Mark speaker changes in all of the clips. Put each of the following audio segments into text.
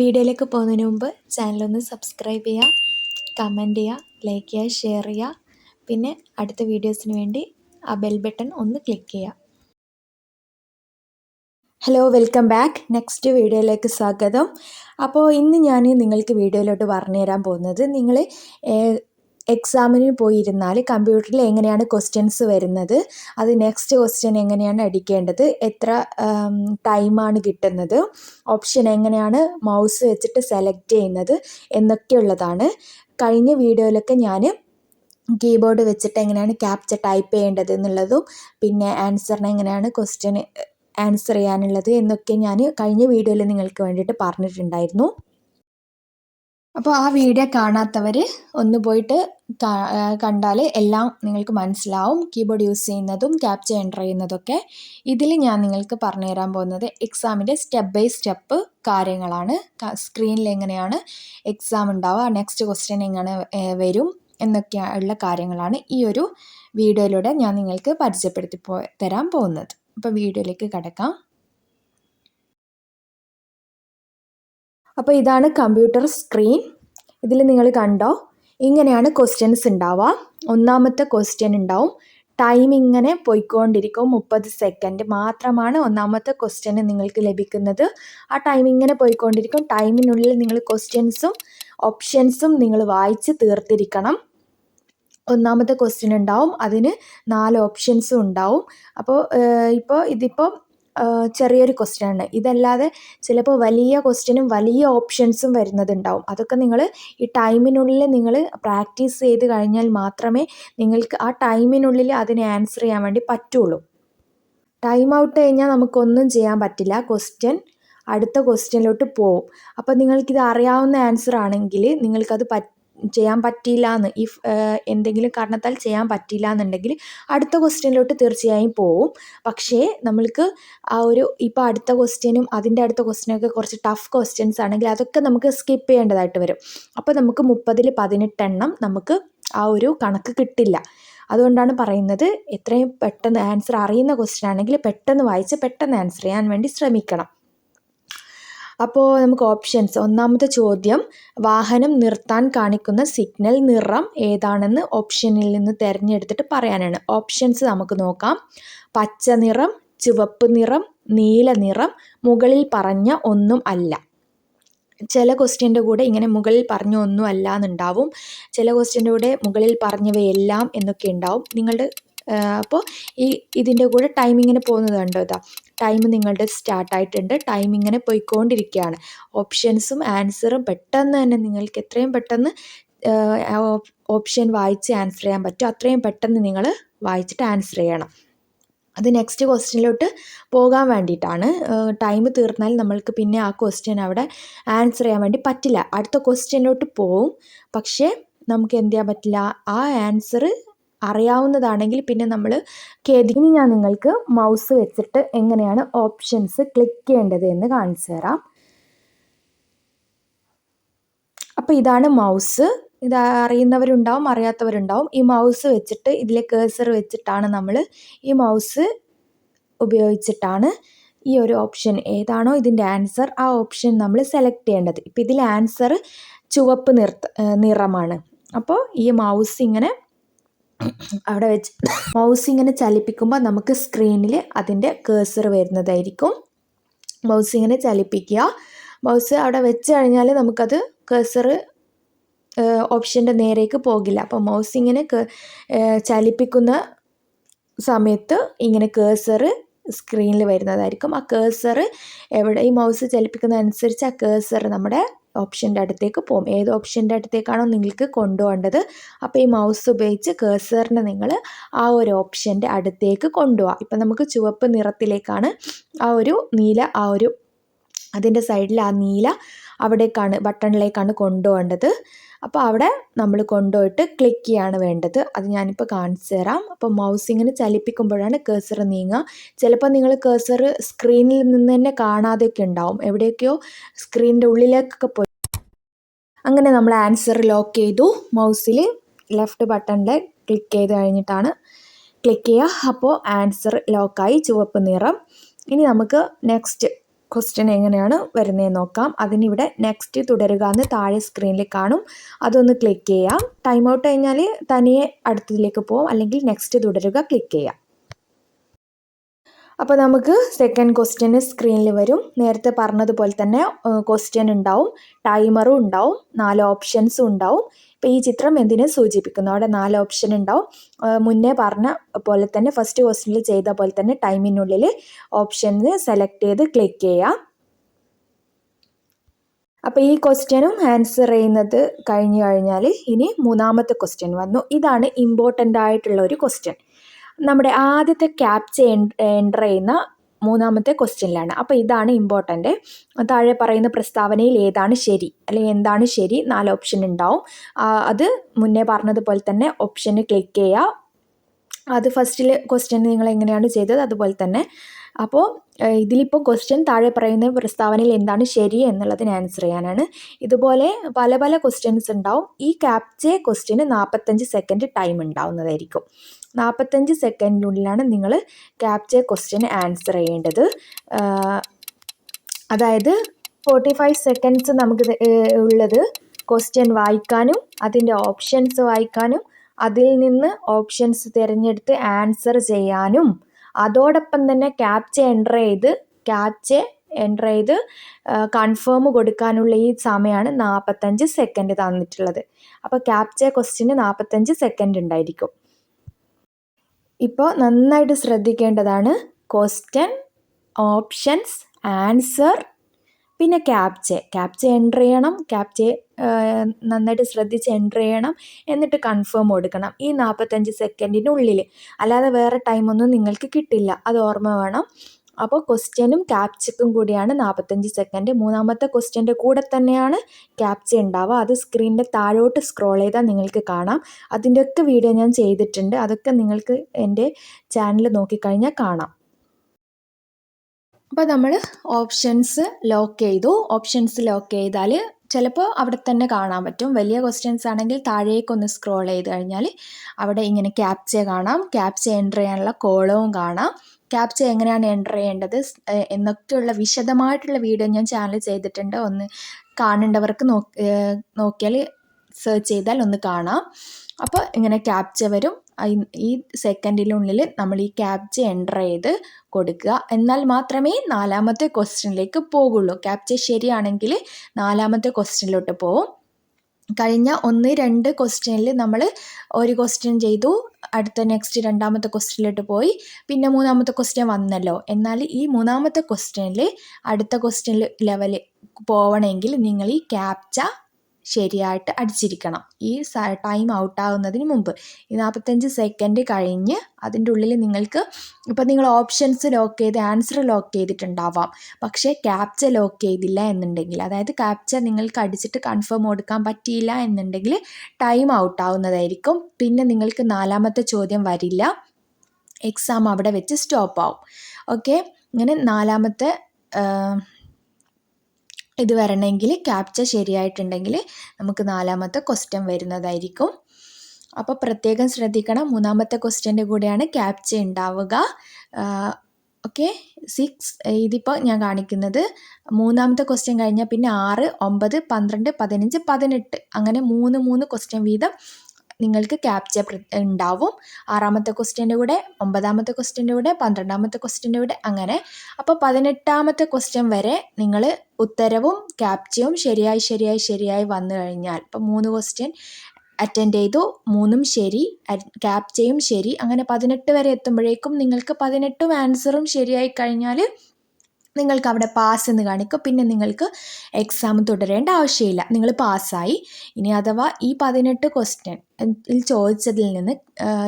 Speaker 1: വീഡിയോയിലേക്ക് പോകുന്നതിന് മുമ്പ് ചാനലൊന്ന് സബ്സ്ക്രൈബ് ചെയ്യുക കമന്റ് ചെയ്യുക ലൈക്ക് ചെയ്യുക ഷെയർ ചെയ്യുക. പിന്നെ അടുത്ത വീഡിയോസിന് വേണ്ടി ആ ബെൽ ബട്ടൺ ഒന്ന് ക്ലിക്ക് ചെയ്യുക. ഹലോ വെൽക്കം ബാക്ക് നെക്സ്റ്റ് വീഡിയോയിലേക്ക് സ്വാഗതം. അപ്പോൾ ഇന്ന് ഞാൻ നിങ്ങൾക്ക് വീഡിയോയിലോട്ട് പറഞ്ഞു തരാൻ പോകുന്നത് നിങ്ങൾ എക്സാമിന് പോയിരുന്നാൽ കമ്പ്യൂട്ടറിൽ എങ്ങനെയാണ് ക്വസ്റ്റ്യൻസ് വരുന്നത്? അത് നെക്സ്റ്റ് ക്വസ്റ്റ്യൻ എങ്ങനെയാണ് അടിക്കേണ്ടത്? എത്ര ടൈമാണ് കിട്ടുന്നത്? ഓപ്ഷൻ എങ്ങനെയാണ് മൗസ് വെച്ചിട്ട് സെലക്ട് ചെയ്യുന്നത്? എന്നൊക്കെയുള്ളതാണ്. കഴിഞ്ഞ വീഡിയോയിലൊക്കെ ഞാൻ കീബോർഡ് വെച്ചിട്ട് എങ്ങനെയാണ് ക്യാപ്ചർ ടൈപ്പ് ചെയ്യേണ്ടത് എന്നുള്ളതും പിന്നെ ആൻസറിന് എങ്ങനെയാണ് ക്വസ്റ്റ്യൻ ആൻസർ ചെയ്യാനുള്ളത് എന്നൊക്കെ ഞാൻ കഴിഞ്ഞ വീഡിയോയിൽ നിങ്ങൾക്ക് വേണ്ടിയിട്ട് പറഞ്ഞിട്ടുണ്ടായിരുന്നു. അപ്പോൾ ആ വീഡിയോ കാണാത്തവർ ഒന്ന് പോയിട്ട് കണ്ടാൽ എല്ലാം നിങ്ങൾക്ക് മനസ്സിലാവും. കീബോർഡ് യൂസ് ചെയ്യുന്നതും ക്യാപ്ചർ എന്റർ ചെയ്യുന്നതൊക്കെ. ഇതിൽ ഞാൻ നിങ്ങൾക്ക് പറഞ്ഞു തരാൻ പോകുന്നത് എക്സാമിന്റെ സ്റ്റെപ്പ് ബൈ സ്റ്റെപ്പ് കാര്യങ്ങളാണ്. സ്ക്രീനിൽ എങ്ങനെയാണ് എക്സാം ഉണ്ടാവുക നെക്സ്റ്റ് ക്വസ്റ്റ്യൻ എങ്ങനെ വരും എന്നൊക്കെയുള്ള കാര്യങ്ങളാണ് ഈ ഒരു വീഡിയോയിലൂടെ ഞാൻ നിങ്ങൾക്ക് പരിചയപ്പെടുത്തി തരാൻ പോകുന്നത്. അപ്പോൾ വീഡിയോയിലേക്ക് കിടക്കാം. അപ്പോൾ ഇതാണ് കമ്പ്യൂട്ടർ സ്ക്രീൻ. ഇതിൽ നിങ്ങൾ കണ്ടോ? ഇങ്ങനെയാണ് ക്വസ്റ്റ്യൻസ് ഉണ്ടാവുക. ഒന്നാമത്തെ ക്വസ്റ്റ്യൻ ഉണ്ടാവും. ടൈം ഇങ്ങനെ പോയിക്കൊണ്ടിരിക്കും. മുപ്പത് സെക്കൻഡ് മാത്രമാണ് ഒന്നാമത്തെ ക്വസ്റ്റ്യന് നിങ്ങൾക്ക് ലഭിക്കുന്നത്. ആ ടൈം ഇങ്ങനെ പോയിക്കൊണ്ടിരിക്കും. ടൈമിനുള്ളിൽ നിങ്ങൾ ക്വസ്റ്റ്യൻസും ഓപ്ഷൻസും നിങ്ങൾ വായിച്ച് തീർത്തിരിക്കണം. ഒന്നാമത്തെ ക്വസ്റ്റ്യൻ ഉണ്ടാവും. അതിന് നാല് ഓപ്ഷൻസും ഉണ്ടാവും. അപ്പോൾ ഇപ്പോൾ ഇതിപ്പോൾ ചെറിയൊരു ക്വസ്റ്റ്യൻ ആണ്. ഇതല്ലാതെ ചിലപ്പോൾ വലിയ ക്വസ്റ്റ്യനും വലിയ ഓപ്ഷൻസും വരുന്നതുണ്ടാവും. അതൊക്കെ നിങ്ങൾ ഈ ടൈമിനുള്ളിൽ നിങ്ങൾ പ്രാക്ടീസ് ചെയ്ത് കഴിഞ്ഞാൽ മാത്രമേ നിങ്ങൾക്ക് ആ ടൈമിനുള്ളിൽ അതിനെ ആൻസർ ചെയ്യാൻ വേണ്ടി പറ്റുള്ളൂ. ടൈം ഔട്ട് കഴിഞ്ഞാൽ നമുക്കൊന്നും ചെയ്യാൻ പറ്റില്ല. ക്വസ്റ്റ്യൻ അടുത്ത ക്വസ്റ്റ്യനിലോട്ട് പോവും. അപ്പോൾ നിങ്ങൾക്കിത് അറിയാവുന്ന ആൻസർ ആണെങ്കിൽ നിങ്ങൾക്കത് പറ്റ ചെയ്യാൻ പറ്റിയില്ല എന്ന് ഇഫ് എന്തെങ്കിലും കാരണത്താൽ ചെയ്യാൻ പറ്റിയില്ല എന്നുണ്ടെങ്കിൽ അടുത്ത ക്വസ്റ്റ്യനിലോട്ട് തീർച്ചയായും പോവും. പക്ഷേ നമ്മൾക്ക് ആ ഒരു ഇപ്പോൾ അടുത്ത ക്വസ്റ്റ്യനും അതിന്റെ അടുത്ത ക്വസ്റ്റ്യനൊക്കെ കുറച്ച് ടഫ് ക്വസ്റ്റ്യൻസ് ആണെങ്കിൽ അതൊക്കെ നമുക്ക് സ്കിപ്പ് ചെയ്യേണ്ടതായിട്ട് വരും. അപ്പോൾ നമുക്ക് മുപ്പതിൽ പതിനെട്ടെണ്ണം നമുക്ക് ആ ഒരു കണക്ക് കിട്ടില്ല. അതുകൊണ്ടാണ് പറയുന്നത് എത്രയും പെട്ടെന്ന് ആൻസർ അറിയുന്ന ക്വസ്റ്റ്യൻ ആണെങ്കിൽ പെട്ടെന്ന് വായിച്ച് പെട്ടെന്ന് ആൻസർ ചെയ്യാൻ വേണ്ടി ശ്രമിക്കണം. അപ്പോൾ നമുക്ക് ഓപ്ഷൻസ് ഒന്നാമത്തെ ചോദ്യം വാഹനം നിർത്താൻ കാണിക്കുന്ന സിഗ്നൽ നിറം ഏതാണെന്ന് ഓപ്ഷനിൽ നിന്ന് തിരഞ്ഞെടുത്തിട്ട് പറയാനാണ്. ഓപ്ഷൻസ് നമുക്ക് നോക്കാം. പച്ച നിറം ചുവപ്പ് നിറം നീല നിറം മുകളിൽ പറഞ്ഞ ഒന്നും അല്ല. ചില ക്വസ്റ്റ്യന്റെ കൂടെ ഇങ്ങനെ മുകളിൽ പറഞ്ഞ ഒന്നും അല്ല എന്നുണ്ടാവും. ചില ക്വസ്റ്റ്യന്റെ കൂടെ മുകളിൽ പറഞ്ഞവയെല്ലാം എന്നൊക്കെ ഉണ്ടാവും. നിങ്ങളുടെ അപ്പോൾ ഈ ഇതിന്റെ കൂടെ ടൈമിങ്ങിന് പോകുന്നത് കണ്ടോ ഇതാ. ടൈം നിങ്ങളുടെ സ്റ്റാർട്ടായിട്ടുണ്ട് ടൈം ഇങ്ങനെ പോയിക്കൊണ്ടിരിക്കുകയാണ്. ഓപ്ഷൻസും ആൻസറും പെട്ടെന്ന് തന്നെ നിങ്ങൾക്ക് എത്രയും പെട്ടെന്ന് ഓപ്ഷൻ വായിച്ച് ആൻസർ ചെയ്യാൻ പറ്റും. അത്രയും പെട്ടെന്ന് നിങ്ങൾ വായിച്ചിട്ട് ആൻസർ ചെയ്യണം. അത് നെക്സ്റ്റ് ക്വസ്റ്റ്യനിലോട്ട് പോകാൻ വേണ്ടിയിട്ടാണ്. ടൈം തീർന്നാൽ നമ്മൾക്ക് പിന്നെ ആ ക്വസ്റ്റ്യൻ അവിടെ ആൻസർ ചെയ്യാൻ വേണ്ടി പറ്റില്ല. അടുത്ത ക്വസ്റ്റ്യനിലോട്ട് പോവും. പക്ഷേ നമുക്ക് എന്ത് ചെയ്യാൻ പറ്റില്ല? ആ ആൻസർ അറിയാവുന്നതാണെങ്കിൽ പിന്നെ നമ്മൾ ഇനി ഞാൻ നിങ്ങൾക്ക് മൗസ് വെച്ചിട്ട് എങ്ങനെയാണ് ഓപ്ഷൻസ് ക്ലിക്ക് ചെയ്യേണ്ടത് എന്ന് കാണിച്ചു തരാം. അപ്പോൾ ഇതാണ് മൗസ് ഇത് അറിയുന്നവരുണ്ടാവും അറിയാത്തവരുണ്ടാവും. ഈ മൗസ് വെച്ചിട്ട് ഇതിലെ കേസർ വെച്ചിട്ടാണ് നമ്മൾ ഈ മൗസ് ഉപയോഗിച്ചിട്ടാണ് ഈ ഒരു ഓപ്ഷൻ ഏതാണോ ഇതിന്റെ ആൻസർ ആ ഓപ്ഷൻ നമ്മൾ സെലക്ട് ചെയ്യേണ്ടത്. ഇപ്പം ഇതിൽ ആൻസർ ചുവപ്പ് നിറ നിറമാണ്. അപ്പോൾ ഈ മൗസ് ഇങ്ങനെ അവിടെ വെച്ച് മൗസ് ഇങ്ങനെ ചലിപ്പിക്കുമ്പോൾ നമുക്ക് സ്ക്രീനിൽ അതിന്റെ കേസർ വരുന്നതായിരിക്കും. മൗസ് ഇങ്ങനെ ചലിപ്പിക്കുക. മൗസ് അവിടെ വെച്ച് കഴിഞ്ഞാൽ നമുക്കത് കേസർ ഓപ്ഷന്റെ നേരേക്ക് പോകില്ല. അപ്പോൾ മൗസ് ഇങ്ങനെ ചലിപ്പിക്കുന്ന സമയത്ത് ഇങ്ങനെ കേസർ സ്ക്രീനിൽ വരുന്നതായിരിക്കും. ആ കേസർ എവിടെ ഈ മൗസ് ചലിപ്പിക്കുന്ന അനുസരിച്ച് ആ കേസർ നമ്മുടെ ഓപ്ഷന്റെ അടുത്തേക്ക് പോകും. ഏത് ഓപ്ഷന്റെ അടുത്തേക്കാണോ നിങ്ങൾക്ക് കൊണ്ടുപോകേണ്ടത്? അപ്പോൾ ഈ മൗസ് ഉപയോഗിച്ച് കേസറിനെ നിങ്ങൾ ആ ഒരു ഓപ്ഷന്റെ അടുത്തേക്ക് കൊണ്ടുപോകാം ഇപ്പം നമുക്ക് ചുവപ്പ് നിറത്തിലേക്കാണ് ആ ഒരു നീല ആ ഒരു അതിന്റെ സൈഡിൽ ആ നീല അവിടേക്കാണ് ബട്ടണിലേക്കാണ് കൊണ്ടുപോകേണ്ടത്. അപ്പോൾ അവിടെ നമ്മൾ കൊണ്ടുപോയിട്ട് ക്ലിക്ക് ചെയ്യാണ് വേണ്ടത്. അത് ഞാനിപ്പോൾ കാണിച്ചു തരാം. അപ്പോൾ മൗസ് ഇങ്ങനെ ചലിപ്പിക്കുമ്പോഴാണ് കേസർ നീങ്ങുക. ചിലപ്പോൾ നിങ്ങൾ കേസർ സ്ക്രീനിൽ നിന്ന് തന്നെ കാണാതെയൊക്കെ ഉണ്ടാവും. എവിടെയൊക്കെയോ സ്ക്രീനിന്റെ ഉള്ളിലേക്കൊക്കെ പോയി. അങ്ങനെ നമ്മൾ ആൻസർ ലോക്ക് ചെയ്തു. മൗസിൽ ലെഫ്റ്റ് ബട്ടണിൽ ക്ലിക്ക് ചെയ്ത് കഴിഞ്ഞിട്ടാണ് ക്ലിക്ക് ചെയ്യുക. അപ്പോൾ ആൻസർ ലോക്കായി ചുവപ്പ് നിറം. ഇനി നമുക്ക് നെക്സ്റ്റ് ക്വസ്റ്റ്യൻ എങ്ങനെയാണ് വരുന്നതെന്ന് നോക്കാം. അതിനിവിടെ നെക്സ്റ്റ് തുടരുക എന്ന് താഴെ സ്ക്രീനിൽ കാണും. അതൊന്ന് ക്ലിക്ക് ചെയ്യാം. ടൈം ഔട്ട് കഴിഞ്ഞാൽ തനിയെ അടുത്തതിലേക്ക് പോകും അല്ലെങ്കിൽ നെക്സ്റ്റ് തുടരുക ക്ലിക്ക് ചെയ്യാം. അപ്പോൾ നമുക്ക് സെക്കൻഡ് ക്വസ്റ്റ്യന് സ്ക്രീനിൽ വരും. നേരത്തെ പറഞ്ഞതുപോലെ തന്നെ ക്വസ്റ്റ്യൻ ഉണ്ടാവും. ടൈമറും ഉണ്ടാവും. നാല് ഓപ്ഷൻസും ഉണ്ടാവും. ഇപ്പോൾ ഈ ചിത്രം എന്തിനെ സൂചിപ്പിക്കുന്നു? അവിടെ നാല് ഓപ്ഷൻ ഉണ്ടാവും. മുന്നേ പറഞ്ഞ പോലെ തന്നെ ഫസ്റ്റ് ക്വസ്റ്റിനിൽ ചെയ്ത പോലെ തന്നെ ടൈമിനുള്ളിൽ ഓപ്ഷനിൽ സെലക്ട് ചെയ്ത് ക്ലിക്ക് ചെയ്യുക അപ്പോൾ ഈ ക്വസ്റ്റ്യനും ആൻസർ ചെയ്യുന്നത് കഴിഞ്ഞു കഴിഞ്ഞാൽ ഇനി മൂന്നാമത്തെ ക്വസ്റ്റ്യൻ വന്നു. ഇതാണ് ഇമ്പോർട്ടന്റ് ആയിട്ടുള്ള ഒരു ക്വസ്റ്റ്യൻ നമ്മുടെ ആദ്യത്തെ ക്യാപ്ച എന്റർ ചെയ്യുന്ന മൂന്നാമത്തെ ക്വസ്റ്റ്യനിലാണ്. അപ്പോൾ ഇതാണ് ഇമ്പോർട്ടന്റ് താഴെ പറയുന്ന പ്രസ്താവനയിൽ ഏതാണ് ശരി? അല്ലെങ്കിൽ എന്താണ് ശരി? നാല് ഓപ്ഷൻ ഉണ്ടാവും. അത് മുന്നേ പറഞ്ഞതുപോലെ തന്നെ ഓപ്ഷന് ക്ലിക്ക് ചെയ്യുക. അത് ഫസ്റ്റിൽ ക്വസ്റ്റ്യൻ നിങ്ങൾ എങ്ങനെയാണ് ചെയ്തത്? അതുപോലെ തന്നെ. അപ്പോൾ ഇതിലിപ്പോൾ ക്വസ്റ്റ്യൻ താഴെ പറയുന്ന പ്രസ്താവനയിൽ എന്താണ് ശരി എന്നുള്ളതിന് ആൻസർ ചെയ്യാനാണ്. ഇതുപോലെ പല പല ക്വസ്റ്റ്യൻസ് ഉണ്ടാവും. ഈ ക്യാപ്ചെ ക്വസ്റ്റ്യന് നാൽപ്പത്തഞ്ച് സെക്കൻഡ് ടൈം ഉണ്ടാവുന്നതായിരിക്കും. നാൽപ്പത്തഞ്ച് സെക്കൻഡിനുള്ളിലാണ് നിങ്ങൾ ക്യാപ്ചർ ക്വസ്റ്റ്യൻ ആൻസർ ചെയ്യേണ്ടത്. അതായത് ഫോർട്ടി ഫൈവ് സെക്കൻഡ്സ് നമുക്ക് ഉള്ളത് ക്വസ്റ്റ്യൻ വായിക്കാനും അതിന്റെ ഓപ്ഷൻസ് വായിക്കാനും അതിൽ നിന്ന് ഓപ്ഷൻസ് തിരഞ്ഞെടുത്ത് ആൻസർ ചെയ്യാനും. അതോടൊപ്പം തന്നെ ക്യാപ്ച എന്റർ ചെയ്ത് ക്യാപ്ച എന്റർ ചെയ്ത് കൺഫേം കൊടുക്കാനുള്ള ഈ സമയമാണ് നാൽപ്പത്തഞ്ച് സെക്കൻഡ് തന്നിട്ടുള്ളത്. അപ്പോൾ ക്യാപ്ച ക്വസ്റ്റിന് നാൽപ്പത്തഞ്ച് സെക്കൻഡ് ഉണ്ടായിരിക്കും. ഇപ്പോൾ നന്നായിട്ട് ശ്രദ്ധിക്കേണ്ടതാണ് ക്വസ്റ്റ്യൻ ഓപ്ഷൻസ് ആൻസർ പിന്നെ ക്യാപ്ചെ ക്യാപ്ചെ എന്റർ ചെയ്യണം. ക്യാപ്ചെ നന്നായിട്ട് ശ്രദ്ധിച്ച് എന്റർ ചെയ്യണം. എന്നിട്ട് കൺഫേം കൊടുക്കണം. ഈ നാൽപ്പത്തഞ്ച് സെക്കൻഡിനുള്ളിൽ അല്ലാതെ വേറെ ടൈമൊന്നും നിങ്ങൾക്ക് കിട്ടില്ല. അത് ഓർമ്മ വേണം. അപ്പോൾ ക്വസ്റ്റ്യനും ക്യാപ്ചക്കും കൂടിയാണ് നാൽപ്പത്തഞ്ച് സെക്കൻഡ് മൂന്നാമത്തെ ക്വസ്റ്റ്യന്റെ കൂടെ തന്നെയാണ് ക്യാപ്ച ഉണ്ടാവുക. അത് സ്ക്രീനിന്റെ താഴോട്ട് സ്ക്രോൾ ചെയ്താൽ നിങ്ങൾക്ക് കാണാം. അതിന്റെയൊക്കെ വീഡിയോ ഞാൻ ചെയ്തിട്ടുണ്ട്. അതൊക്കെ നിങ്ങൾക്ക് എന്റെ ചാനൽ നോക്കിക്കഴിഞ്ഞാൽ കാണാം. അപ്പോൾ നമ്മൾ ഓപ്ഷൻസ് ലോക്ക് ചെയ്തു. ഓപ്ഷൻസ് ലോക്ക് ചെയ്താൽ ചിലപ്പോൾ അവിടെ തന്നെ കാണാൻ പറ്റും. വലിയ ക്വസ്റ്റ്യൻസ് ആണെങ്കിൽ താഴേക്കൊന്ന് സ്ക്രോൾ ചെയ്ത് കഴിഞ്ഞാൽ അവിടെ ഇങ്ങനെ ക്യാപ്ച കാണാം. ക്യാപ്ച എന്റർ ചെയ്യാനുള്ള കോളവും കാണാം. ക്യാപ്ച എങ്ങനെയാണ് എന്റർ ചെയ്യേണ്ടത്? എന്നൊക്കെയുള്ള വിശദമായിട്ടുള്ള വീഡിയോ ഞാൻ ചാനൽ ചെയ്തിട്ടുണ്ട്. ഒന്ന് കാണേണ്ടവർക്ക് നോക്കിയാൽ സെർച്ച് ചെയ്താൽ ഒന്ന് കാണാം. അപ്പോൾ ഇങ്ങനെ ക്യാപ്ച വരും. ഈ സെക്കൻഡിനുള്ളിൽ നമ്മൾ ഈ ക്യാപ്ച എന്റർ ചെയ്ത് കൊടുക്കുക. എന്നാൽ മാത്രമേ നാലാമത്തെ ക്വസ്റ്റ്യനിലേക്ക് പോകുള്ളൂ ക്യാപ്ച ശരിയാണെങ്കിൽ നാലാമത്തെ ക്വസ്റ്റ്യനിലോട്ട് പോവും. കഴിഞ്ഞ ഒന്ന് രണ്ട് ക്വസ്റ്റ്യനിൽ നമ്മൾ ഒരു ക്വസ്റ്റ്യൻ ചെയ്തു. അടുത്ത നെക്സ്റ്റ് രണ്ടാമത്തെ ക്വസ്റ്റ്യനിലോട്ട് പോയി. പിന്നെ മൂന്നാമത്തെ ക്വസ്റ്റ്യൻ വന്നല്ലോ. എന്നാൽ ഈ മൂന്നാമത്തെ ക്വസ്റ്റ്യനിൽ അടുത്ത ക്വസ്റ്റ്യൻ ലെവൽ പോവണമെങ്കിൽ നിങ്ങൾ ഈ ക്യാപ്ച ശരിയായിട്ട് അടിച്ചിരിക്കണം. ഈ ടൈം ഔട്ടാകുന്നതിന് മുമ്പ്. ഈ നാൽപ്പത്തഞ്ച് സെക്കൻഡ് കഴിഞ്ഞ് അതിന്റെ ഉള്ളിൽ നിങ്ങൾക്ക് ഇപ്പം നിങ്ങൾ ഓപ്ഷൻസ് ലോക്ക് ചെയ്ത് ആൻസർ ലോക്ക് ചെയ്തിട്ടുണ്ടാവാം. പക്ഷേ ക്യാപ്ച ലോക്ക് ചെയ്തില്ല എന്നുണ്ടെങ്കിൽ അതായത് ക്യാപ്ച നിങ്ങൾക്ക് അടിച്ചിട്ട് കൺഫേം കൊടുക്കാൻ പറ്റിയില്ല എന്നുണ്ടെങ്കിൽ ടൈം ഔട്ട് ആവുന്നതായിരിക്കും. പിന്നെ നിങ്ങൾക്ക് നാലാമത്തെ ചോദ്യം വരില്ല. എക്സാം അവിടെ വെച്ച് സ്റ്റോപ്പ് ആവും. ഓക്കെ ഇങ്ങനെ നാലാമത്തെ ഇത് വരണമെങ്കിൽ ക്യാപ്ച്ച ശരിയായിട്ടുണ്ടെങ്കിൽ നമുക്ക് നാലാമത്തെ ക്വസ്റ്റ്യൻ വരുന്നതായിരിക്കും. അപ്പോൾ പ്രത്യേകം ശ്രദ്ധിക്കണം. മൂന്നാമത്തെ ക്വസ്റ്റ്യന്റെ കൂടെയാണ് ക്യാപ്ച ഉണ്ടാവുക. ഓക്കെ സിക്സ് ഇതിപ്പോൾ ഞാൻ കാണിക്കുന്നത്. മൂന്നാമത്തെ ക്വസ്റ്റ്യൻ കഴിഞ്ഞാൽ പിന്നെ ആറ് ഒമ്പത് പന്ത്രണ്ട് പതിനഞ്ച് പതിനെട്ട്. അങ്ങനെ മൂന്ന് മൂന്ന് ക്വസ്റ്റ്യൻ വീതം നിങ്ങൾക്ക് ക്യാപ്ചർ ഉണ്ടാവും. ആറാമത്തെ ക്വസ്റ്റ്യന്റെ കൂടെ ഒമ്പതാമത്തെ ക്വസ്റ്റ്യന്റെ കൂടെ പന്ത്രണ്ടാമത്തെ ക്വസ്റ്റ്യന്റെ കൂടെ അങ്ങനെ. അപ്പോൾ പതിനെട്ടാമത്തെ ക്വസ്റ്റ്യൻ വരെ നിങ്ങൾ ഉത്തരവും ക്യാപ്ചയും ശരിയായി ശരിയായി ശരിയായി വന്നു കഴിഞ്ഞാൽ ഇപ്പം മൂന്ന് ക്വസ്റ്റ്യൻ അറ്റൻഡ് ചെയ്തു. മൂന്നും ശരി ക്യാപ്ചയും ശരി. അങ്ങനെ പതിനെട്ട് വരെ എത്തുമ്പോഴേക്കും നിങ്ങൾക്ക് പതിനെട്ടും ആൻസറും ശരിയായി കഴിഞ്ഞാൽ നിങ്ങൾക്ക് അവിടെ പാസ് എന്ന് കാണിക്കും. പിന്നെ നിങ്ങൾക്ക് എക്സാം തുടരേണ്ട ആവശ്യമില്ല. നിങ്ങൾ പാസ്സായി ഇനി അഥവാ ഈ പതിനെട്ട് ക്വസ്റ്റ്യൻ ചോദിച്ചതിൽ നിന്ന്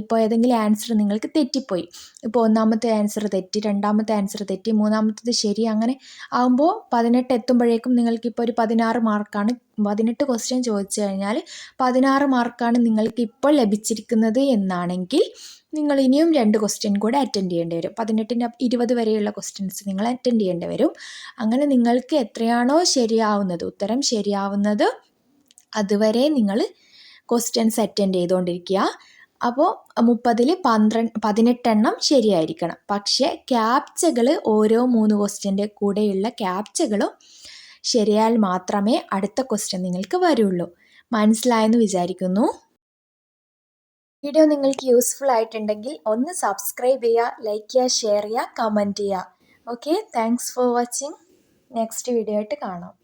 Speaker 1: ഇപ്പോൾ ഏതെങ്കിലും ആൻസർ നിങ്ങൾക്ക് തെറ്റിപ്പോയി. ഇപ്പോൾ ഒന്നാമത്തെ ആൻസർ തെറ്റി രണ്ടാമത്തെ ആൻസർ തെറ്റി മൂന്നാമത്തത് ശരി അങ്ങനെ ആകുമ്പോൾ പതിനെട്ട് എത്തുമ്പോഴേക്കും നിങ്ങൾക്കിപ്പോൾ ഒരു പതിനാറ് മാർക്കാണ് പതിനെട്ട് ക്വസ്റ്റ്യൻ ചോദിച്ചു കഴിഞ്ഞാൽ പതിനാറ് മാർക്കാണ് നിങ്ങൾക്ക് ഇപ്പോൾ ലഭിച്ചിരിക്കുന്നത് എന്നാണെങ്കിൽ നിങ്ങൾ ഇനിയും രണ്ട് ക്വസ്റ്റ്യൻ കൂടെ അറ്റൻഡ് ചെയ്യേണ്ടി വരും. പതിനെട്ടിന്റെ ഇരുപത് വരെയുള്ള ക്വസ്റ്റ്യൻസ് നിങ്ങൾ അറ്റൻഡ് ചെയ്യേണ്ടി വരും. അങ്ങനെ നിങ്ങൾക്ക് എത്രയാണോ ശരിയാവുന്നത് ഉത്തരം ശരിയാവുന്നത് അതുവരെ നിങ്ങൾ ക്വസ്റ്റ്യൻസ് അറ്റൻഡ് ചെയ്തുകൊണ്ടിരിക്കുക അപ്പോൾ മുപ്പതിൽ പന്ത്രണ്ട് പതിനെട്ടെണ്ണം ശരിയായിരിക്കണം. പക്ഷേ ക്യാപ്ചകൾ ഓരോ മൂന്ന് ക്വസ്റ്റ്യന്റെ കൂടെയുള്ള ക്യാപ്ചകളും ശരിയാൽ മാത്രമേ അടുത്ത ക്വസ്റ്റ്യൻ നിങ്ങൾക്ക് വരുള്ളൂ. മനസ്സിലായെന്ന് വിചാരിക്കുന്നു. വീഡിയോ നിങ്ങൾക്ക് യൂസ്ഫുൾ ആയിട്ടുണ്ടെങ്കിൽ ഒന്ന് സബ്സ്ക്രൈബ് ചെയ്യുക ലൈക്ക് ചെയ്യുക ഷെയർ ചെയ്യുക കമന്റ് ചെയ്യുക. Okay thanks for watching next video ആയിട്ട് കാണാം.